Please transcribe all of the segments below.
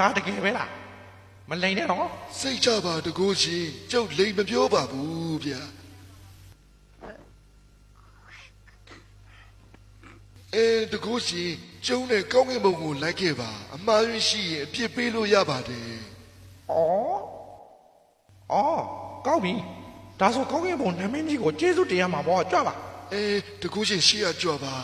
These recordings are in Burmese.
ဒါတကယ်ပဲလားမလိန်နဲ့တော့စိတ်ချပါတကိုးရှင်ကျုပ်လိမ်မပြောပါဘူးဗျာအဲတကိုးရှင်ကျုံနဲ့ကောင်းကင်ဘုံကိုလိုက်ခဲ့ပါအမှားရင်းရှိရင်အပြစ်ပေးလို့ရပါတယ်ဩဩကောင်းပြီဒါဆိုကောင်းကင်ဘုံနမင်းကြီးကိုကျေးဇူးတရားမှာပေါ့ကြွပါအဲတကိုးရှင်ရှေ့ရကြွပါ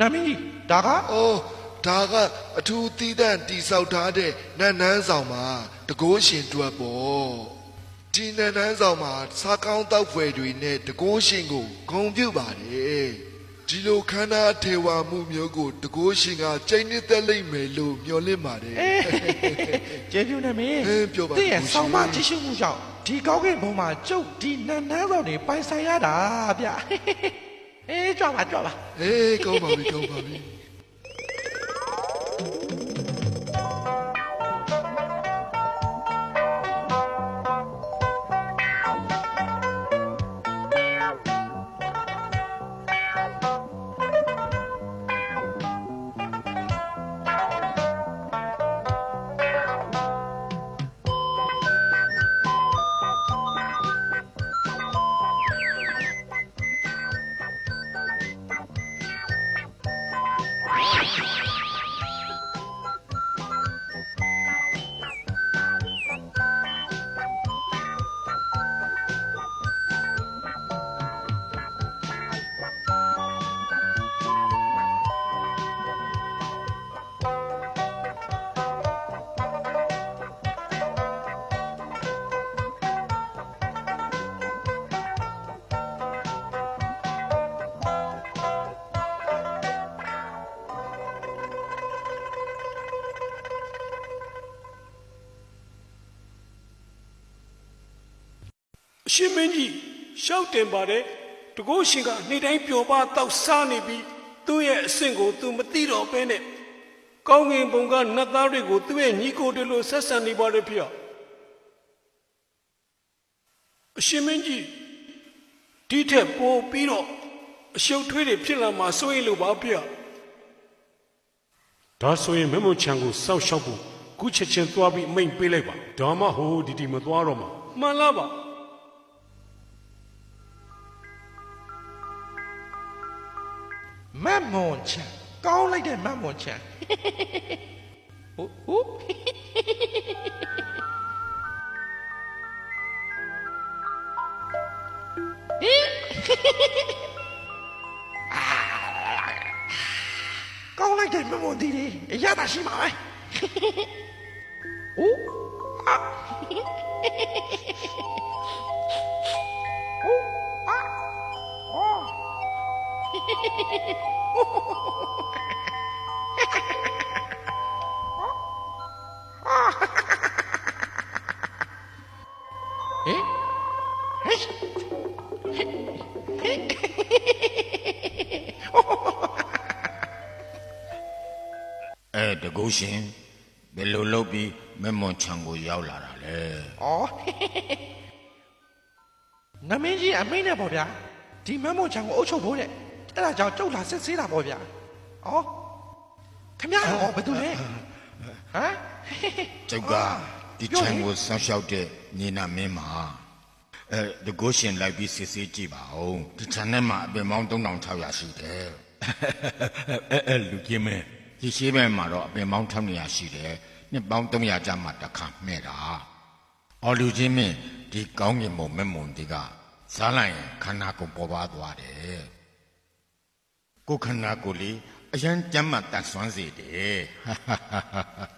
နမင်းကြီးဒါကအော်ဒါကအထူးသီးသန့်တိဆောက်ထားတဲ့နတ်နန်းဆောင်မှာတကိုးရှင်တွက်ပေါ့ဒီနတ်နန်းဆောင်မှာစားကောင်းတောက်ဖွယ်တွေနဲ့တကိုးရှင်ကိုဂုံပြုပါတယ်ဒီလိုခန္ဓာထေဝါမှုမျိုးကိုတကိုးရှင်ကကြိတ်နှစ်သက်လိမ့်မယ်လို့မျှော်လင့်ပါတယ်ကျေးဇူးနမင်းဟင်းပြောပါတည့်ရဲ့ကိုရှင်ဆောင်းမကြည့်ရှုမှုကြောင့်ဒီကောင်းကင်ဘုံမှာကျုပ်ဒီနန်းနန်းဆောင်တွေပိုင်ဆိုင်ရတာဗျ အေးကြွပါကြွပါအေးကောင်းပါပြီကောင်းပါပြီ အရှင်မင်းကြီးရှောက်တင်ပါတယ်တကုတ်ရှင်ကနေ့တိုင်းပျော်ပါတောက်စားနေပြီးသူ့ရဲ့အဆင့်ကိုသူမသိတော့ဘဲနဲ့ကောင်းကင်ဘုံကနတ်သားတွေကိုသူ့ရဲ့ညီကိုတွေလိုဆက်ဆံနေပါတယ်ဖေအရှင်မင်းကြီးဒီထက်ပိုပြီးတော့အရှုပ်ထွေးတွေဖြစ်လာမှာစိုးရိမ်လို့ပါဖေဒါဆိုရင်မမွန်ချံကိုစောက်ရှောက်ဖို့ခုချက်ချင်းသွားပြီးအမိန်ပေးလိုက်ပါဒါမှဟိုဒီဒီမသွားတော့မှာမှန်လားပါ မတ်မွန်ချံကောင်းလိုက်တဲ့မတ်မွန်ချံဟိုဟိုကောင်းလိုက်တဲ့မတ်မွန်ဒီလေးအရသာရှိမှာပဲဟိုအာ ဟင်ဟင်ဟင်အဲတကူရှင်ဘယ်လိုလုပ်ပြီးမမွန်ချံကိုရောက်လာတာလဲဩနမင်းကြီးအမိန့်နဲ့ပေါ့ဗျာဒီမမွန်ချံကိုအုပ်ချုပ်ဖို့တဲ့ အဲ့ဒါကြောင့်ကျုပ်လာစစ်ဆေးတာပေါ့ဗျာဩခမရဟောဘာတူလဲဟမ်ကျုပ်ကဒီချံကိုဆောင်းလျှောက်တဲ့နေနာမင်းမှာအဲတကုရှင်လိုက်ပြီးစစ်ဆေးကြည့်ပါဦးဒီချံထဲမှာအပင်ပေါင်း3600ရှိတယ်အဲအဲလူကြီးမင်းဒီရှိဘက်မှာတော့အပင်ပေါင်း1900ရှိတယ်နှစ်ပေါင်း300ကျမှတစ်ခါမှဲ့တာအော်လူကြီးမင်းဒီကောင်းကင်ဘုံမက်မွန်ဒီကစားလိုက်ရင်ခန္ဓာကိုယ်ပေါ်ပါသွားတယ် ကိုယ်ခန္ဓာကိုယ်လေးအရန်ကြမ်းမှတတ်ဆွမ်းစေတယ်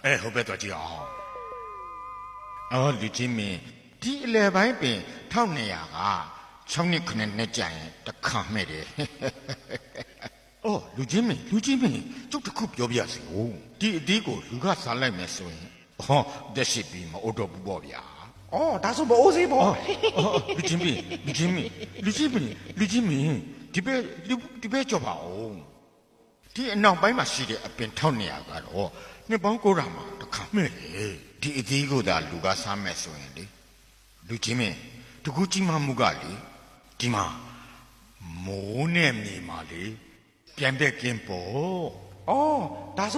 အဲဟုတ်ပဲတော့ကြည့်အောင်အော်လူချင်းမင်းဒီအလဲပိုင်းပင်1200က6နှစ်9နှစ်ကြာရင်တစ်ခါမဲ့တယ်အော်လူချင်းမင်းလူချင်းမင်းကျုပ်တစ်ခုပြောပြစီဦးဒီအဒီကိုလူကစားလိုက်မယ်ဆိုရင်ဟောတက်ရှိပြီးမအိုတော့ဘူးပေါ့ဗျာဩဒါဆိုမအိုးစေးပေါ့အော်လူချင်းမင်းလူချင်းမင်းလူချင်းမင်းလူချင်းမင်း ဒီပဲလူဒီပဲကြောက်ပါဦးဒီအနောက်ပိုင်းမှာရှိတဲ့အပင်1200ကတော့နှစ်ပေါင်း900မှာတစ်ခါမဲ့လေဒီအသေးကိုသာလူကစားမဲ့ဆိုရင်လေလူချင်းမင်းတကူကြီးမမှုကလေဒီမှာမိုးနဲ့မြေမှာလေပြန်တဲ့ကင်းပေါ့အော်ဒါဆို